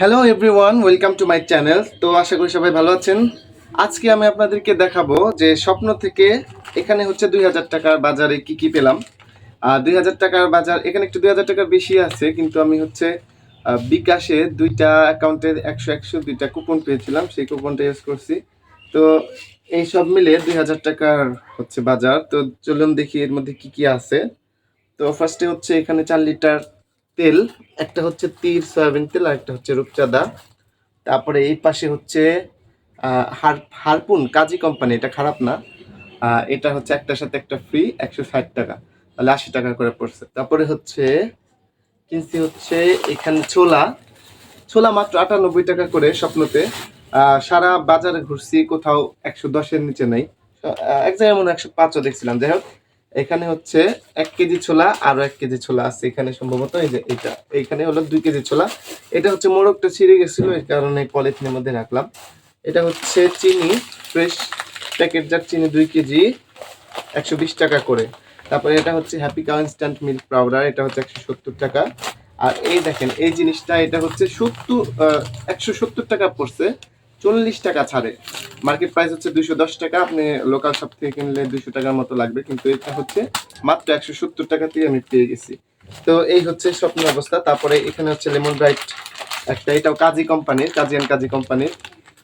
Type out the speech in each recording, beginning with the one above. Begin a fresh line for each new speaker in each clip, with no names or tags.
Hello everyone welcome to my channel তো আশা করি সবাই ভালো আছেন। আজকে আমি আপনাদেরকে দেখাবো যে স্বপ্ন থেকে এখানে হচ্ছে দুই হাজার টাকার বাজারে কি কি পেলাম। আর দুই হাজার টাকার বাজার, এখানে একটু দুই হাজার টাকার বেশি আছে, কিন্তু আমি হচ্ছে বিকাশে দুইটা অ্যাকাউন্টে একশো একশো দুইটা কুপন পেয়েছিলাম, সেই কুপনটা ইউজ করছি। তো এই সব মিলে দুই হাজার টাকার হচ্ছে বাজার। তো চলুন দেখি এর মধ্যে কি কি আছে। তো ফার্স্টে হচ্ছে এখানে চার লিটার তেল, একটা হচ্ছে তীর সয়াবিন তেল আর একটা হচ্ছে রূপচাঁদা। তারপরে এই পাশে হচ্ছে হার, হারপুন কাজী কোম্পানি, এটা খারাপ না। এটা হচ্ছে একটার সাথে একটা ফ্রি একশো ষাট টাকা। তাহলে আশি টাকা করে পড়ছে। তারপরে হচ্ছে, কিনছি হচ্ছে এখানে ছোলা। ছোলা মাত্র আটানব্বই টাকা করে স্বপ্নতে। সারা বাজারে ঘুরছি, কোথাও একশো দশের নিচে নেই। এক জায়গায় মনে একশো পাঁচও দেখছিলাম। যাই হোক এখানে হচ্ছে এক কেজি ছোলা, আরও এক কেজি ছোলা আছে এখানে সম্ভবত। এই যে এটা, এইখানে হলো দুই কেজি ছোলা। এটা হচ্ছে মোরগটা ছিঁড়ে গেছিল, এই কারণে পলিথিনের মধ্যে রাখলাম। এটা হচ্ছে চিনি, ফ্রেশ প্যাকেট জার চিনি দুই কেজি, একশো বিশ টাকা করে। তারপরে এটা হচ্ছে happy cow instant milk powder, এটা হচ্ছে একশো সত্তর টাকা। আর এই দেখেন, এই জিনিসটা, এটা হচ্ছে সত্তর একশো সত্তর টাকা পড়ছে। চল্লিশ টাকা ছাড়ে। মার্কেট প্রাইস হচ্ছে দুইশো দশ টাকা, আপনি লোকাল শপ থেকে কিনলে দুইশো টাকার মতো লাগবে, কিন্তু এটা হচ্ছে মাত্র একশো সত্তর টাকাতেই আমি পেয়ে গেছি। তো এই হচ্ছে স্বপ্ন অবস্থা। তারপরে এখানে হচ্ছে লেমন ব্রাইট একটা, এটাও কাজী কোম্পানির কাজী অ্যান্ড কাজী কোম্পানির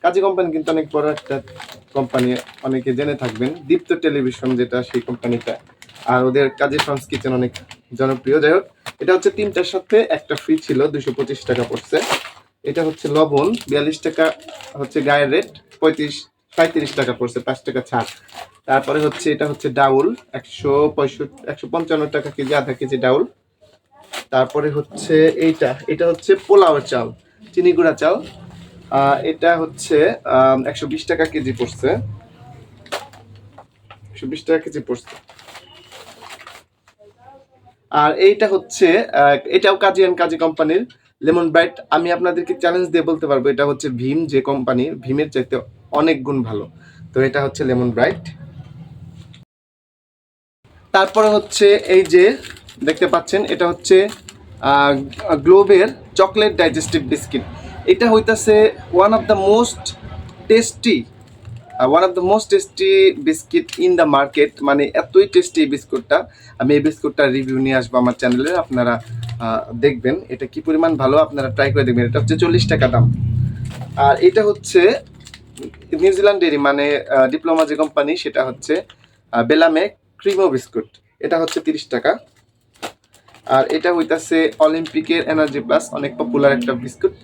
কাজী কোম্পানি কিন্তু অনেক বড় একটা কোম্পানি অনেকে জেনে থাকবেন। দীপ্ত টেলিভিশন যেটা, সেই কোম্পানিটা আর ওদের কাজী ফার্মস কিচেন অনেক জনপ্রিয়। যাই হোক, এটা হচ্ছে তিনটার সাথে একটা ফ্রি ছিল দুশো পঁচিশ টাকা পড়ছে। এটা হচ্ছে লবণ, বিয়াল্লিশ টাকা হচ্ছে গায়ের রেট, পঁয়ত্রিশ সাঁত্রিশ টাকা পড়ছে, পাঁচ টাকা ছাড়। তারপরে হচ্ছে এটা হচ্ছে ডাউল, একশো পঁয়ষট্টি, একশো পঞ্চান্ন টাকা কেজি, আধা কেজি ডাউল। তারপরে হচ্ছে এইটা, এটা হচ্ছে পোলাওয়ের চাল, চিনি গুঁড়া চাল। এটা হচ্ছে একশো বিশ টাকা কেজি পড়ছে। একশো বিশ টাকা কেজি পড়ছে। আর এইটা হচ্ছে এটাও কাজিয়ান কাজী কোম্পানির। লেমন ব্রাইট, আমি আপনাদেরকে চ্যালেঞ্জ দিয়ে বলতে পারব, এটা হচ্ছে ভীম যে কোম্পানির ভীমের চাইতে অনেক গুণ ভালো। তো এটা হচ্ছে লেমন ব্রাইট। তারপরে হচ্ছে এই যে, দেখতে পাচ্ছেন, এটা হচ্ছে গ্লোবের চকলেট ডাইজেস্টিভ বিস্কিট। এটা হইতাছে one of the most tasty one of the most tasty biscuit in the market মানে এতই টেস্টি এই বিস্কুটটা। আমি এই বিস্কুটটার রিভিউ নিয়ে আসব আমার চ্যানেলে আপনারা দেখবেন এটা কি পরিমাণ ভালো, আপনারা ট্রাই করে দেখবেন। এটা হচ্ছে চল্লিশ টাকা দাম। আর এটা হচ্ছে নিউজিল্যান্ড ডেরি মানে ডিপ্লোমা যে কোম্পানি সেটা হচ্ছে বেলামে ক্রিমো বিস্কুট এটা হচ্ছে তিরিশ টাকা। আর এটা হইতাছে অলিম্পিকের এনার্জি প্লাস অনেক পপুলার একটা বিস্কুট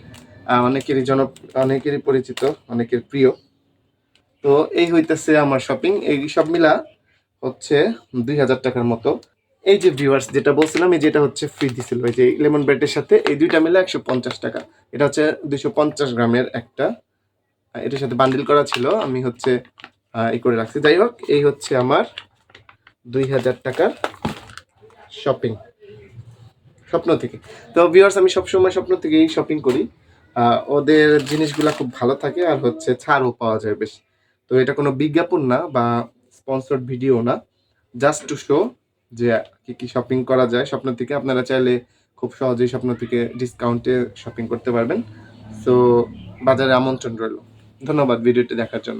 অনেকেরই জন অনেকেরই পরিচিত, অনেকের প্রিয়। তো এই হইতেছে আমার শপিং এই সব মিলা হচ্ছে দুই হাজার টাকার মতো। এই যে ভিউয়ার্স যেটা বলছিলাম, এই যেটা হচ্ছে ফ্রি দিছিল এই যে লেমন ব্রেডের সাথে এই দুইটা মিলে একশো পঞ্চাশ টাকা। এটা হচ্ছে দুইশো পঞ্চাশ গ্রামের একটা। এটার সাথে বান্ডিল করা ছিল, আমি হচ্ছে এই করে রাখছি। যাই হোক, এই হচ্ছে আমার দুই হাজার টাকার শপিং স্বপ্ন থেকে। তো ভিউয়ার্স আমি সবসময় স্বপ্ন থেকেই শপিং করি। ওদের জিনিসগুলা খুব ভালো থাকে, আর হচ্ছে ছাড়ও পাওয়া যায় বেশ। তো এটা কোনো বিজ্ঞাপন না বা স্পন্সর্ড ভিডিও না জাস্ট টু শো যে কি কি শপিং করা যায় স্বপ্ন থেকে। আপনারা চাইলে খুব সহজেই স্বপ্ন থেকে ডিসকাউন্টে শপিং করতে পারবেন। সো বাজারে আমন্ত্রণ রইল। ধন্যবাদ ভিডিওটি দেখার জন্য।